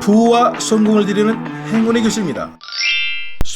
부와 성공을 드리는 행운의 교실입니다.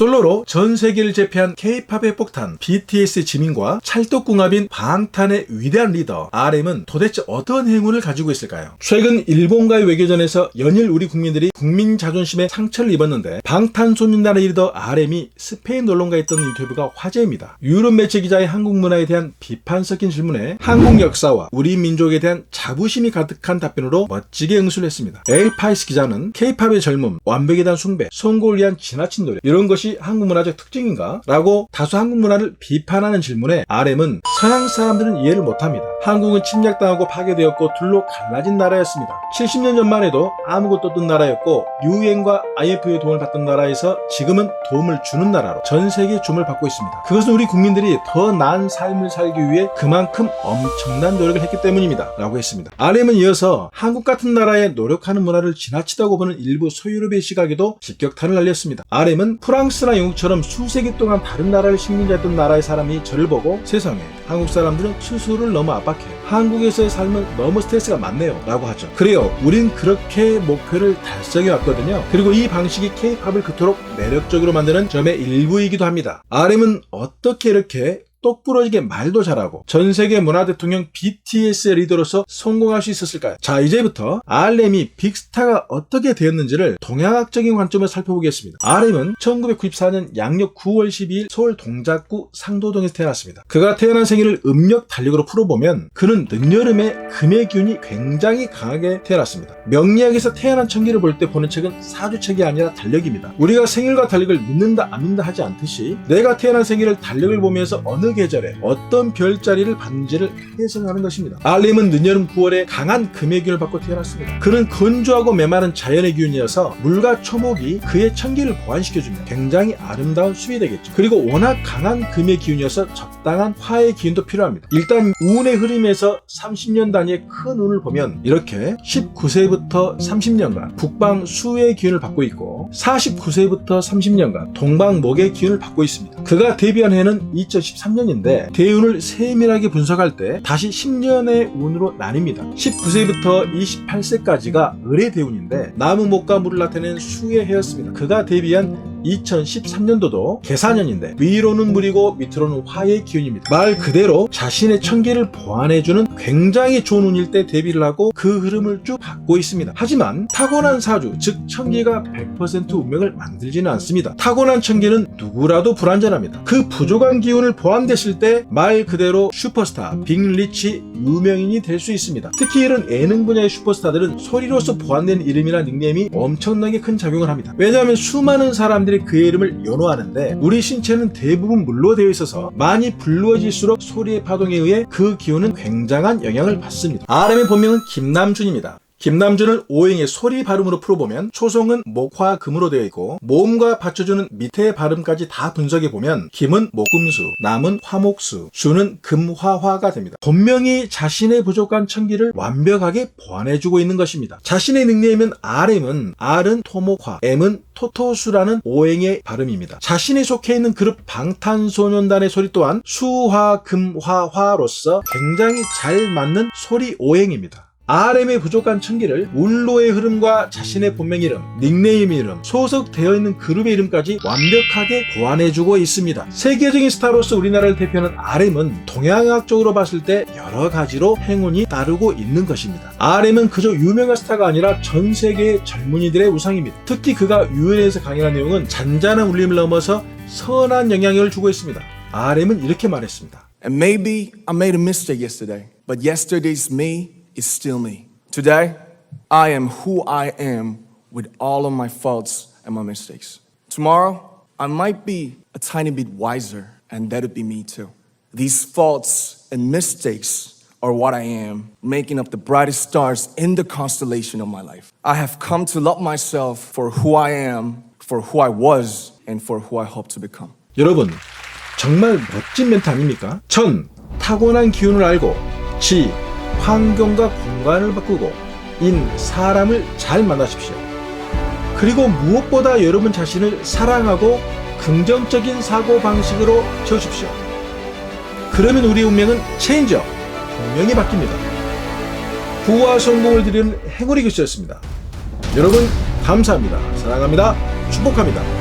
솔로로 전 세계를 제패한 K-팝의 폭탄 BTS 지민과 찰떡궁합인 방탄의 위대한 리더 RM은 도대체 어떤 행운을 가지고 있을까요? 최근 일본과의 외교전에서 연일 우리 국민들이 국민 자존심에 상처를 입었는데 방탄소년단의 리더 RM이 스페인 논론가 했던 인터뷰가 화제입니다. 유럽 매체 기자의 한국 문화에 대한 비판 섞인 질문에 한국 역사와 우리 민족에 대한 자부심이 가득한 답변으로 멋지게 응수를 했습니다. 에이파이스 기자는 K-팝의 젊음, 완벽에 대한 숭배, 성공을 위한 지나친 노력 이런 것이 한국 문화적 특징인가? 라고 다수 한국 문화를 비판하는 질문에 RM은 서양 사람들은 이해를 못합니다. 한국은 침략당하고 파괴되었고 둘로 갈라진 나라였습니다. 70년 전만 해도 아무것도 없던 나라였고 유엔과 IMF의 도움을 받던 나라에서 지금은 도움을 주는 나라로 전 세계의 줌을 받고 있습니다. 그것은 우리 국민들이 더 나은 삶을 살기 위해 그만큼 엄청난 노력을 했기 때문입니다. 라고 했습니다. RM은 이어서 한국 같은 나라에 노력하는 문화를 지나치다고 보는 일부 소유럽의 시각에도 직격탄을 날렸습니다. RM은 프랑스 나 영국처럼 수세기 동안 다른 나라를 식민지했던 나라의 사람이 저를 보고 세상에 한국 사람들은 스스로를 너무 압박해요. 한국에서의 삶은 너무 스트레스가 많네요. 라고 하죠. 그래요. 우린 그렇게 목표를 달성해 왔거든요. 그리고 이 방식이 K-팝을 그토록 매력적으로 만드는 점의 일부이기도 합니다. RM은 어떻게 이렇게 똑부러지게 말도 잘하고 전 세계 문화 대통령 BTS의 리더로서 성공할 수 있었을까요? 자, 이제부터 RM이 빅스타가 어떻게 되었는지를 동양학적인 관점을 살펴보겠습니다. RM은 1994년 양력 9월 12일 서울 동작구 상도동에서 태어났습니다. 그가 태어난 생일을 음력 달력으로 풀어보면 그는 늦여름에 금의 기운이 굉장히 강하게 태어났습니다. 명리학에서 태어난 천기를 볼 때 보는 책은 사주책이 아니라 달력입니다. 우리가 생일과 달력을 믿는다 안 믿는다 하지 않듯이 내가 태어난 생일을 달력을 보면서 어느 계절에 어떤 별자리를 받는지를 해석하는 것입니다. 알림은 늦여름 9월에 강한 금의 기운을 받고 태어났습니다. 그는 건조하고 메마른 자연의 기운이어서 물과 초목이 그의 천기를 보완시켜주며 굉장히 아름다운 수이 되겠죠. 그리고 워낙 강한 금의 기운이어서 적 당한 화의 기운도 필요합니다. 일단 운의 흐름에서 30년 단위의 큰 운을 보면 이렇게 19세부터 30년간 북방 수의 기운을 받고 있고 49세부터 30년간 동방 목의 기운을 받고 있습니다. 그가 데뷔한 해는 2013년인데 대운을 세밀하게 분석할 때 다시 10년의 운으로 나뉩니다. 19세부터 28세까지가 을의 대운인데 나무 목과 물을 나타내는 수의 해였습니다. 그가 데뷔한 2013년도도 개사년인데 위로는 물이고 밑으로는 화의 기운입니다. 말 그대로 자신의 천기를 보완해주는 굉장히 좋은 운일 때 데뷔를 하고 그 흐름을 쭉 받고 있습니다. 하지만 타고난 사주, 즉 천기가 100% 운명을 만들지는 않습니다. 타고난 천기는 누구라도 불완전합니다. 그 부족한 기운을 보완됐을 때 말 그대로 슈퍼스타, 빅리치, 유명인이 될 수 있습니다. 특히 이런 예능 분야의 슈퍼스타들은 소리로서 보완된 이름이나 닉네임이 엄청나게 큰 작용을 합니다. 왜냐하면 수많은 사람들이 그의 이름을 연호하는데 우리 신체는 대부분 물로 되어 있어서 많이 불루어질수록 소리의 파동에 의해 그 기운은 굉장한 영향을 받습니다. RM의 본명은 김남준입니다. 김남준을 오행의 소리 발음으로 풀어보면 초성은 목화 금으로 되어 있고 모음과 받쳐주는 밑에 발음까지 다 분석해 보면 김은 목금수, 남은 화목수, 주는 금화화가 됩니다. 본명이 자신의 부족한 천기를 완벽하게 보완해주고 있는 것입니다. 자신의 닉네임은 RM은 R은 토목화, M은 토토수라는 오행의 발음입니다. 자신이 속해 있는 그룹 방탄소년단의 소리 또한 수화, 금화, 화로서 굉장히 잘 맞는 소리 오행입니다. RM의 부족한 천기를 울로의 흐름과 자신의 본명 이름, 닉네임 이름, 소속되어 있는 그룹의 이름까지 완벽하게 보완해주고 있습니다. 세계적인 스타로서 우리나라를 대표하는 RM은 동양학적으로 봤을 때 여러 가지로 행운이 따르고 있는 것입니다. RM은 그저 유명한 스타가 아니라 전 세계의 젊은이들의 우상입니다. 특히 그가 유엔에서 강연한 내용은 잔잔한 울림을 넘어서 선한 영향력을 주고 있습니다. RM은 이렇게 말했습니다. And maybe I made a mistake yesterday, but yesterday's me is still me. Today, I am who I am with all of my faults and my mistakes. Tomorrow, I might be a tiny bit wiser, and that'll be me too. These faults and mistakes are what I am, making up the brightest stars in the constellation of my life. I have come to love myself for who I am, for who I was, and for who I hope to become. 여러분, 정말 멋진 멘트 아닙니까? 천, 타고난 기운을 알고, 지, 환경과 공간을 바꾸고, 인, 사람을 잘 만나십시오. 그리고 무엇보다 여러분 자신을 사랑하고 긍정적인 사고 방식으로 채우십시오. 그러면 우리의 운명은 체인지업, 분명히 바뀝니다. 부와 성공을 드리는 행운의 교수였습니다. 여러분 감사합니다. 사랑합니다. 축복합니다.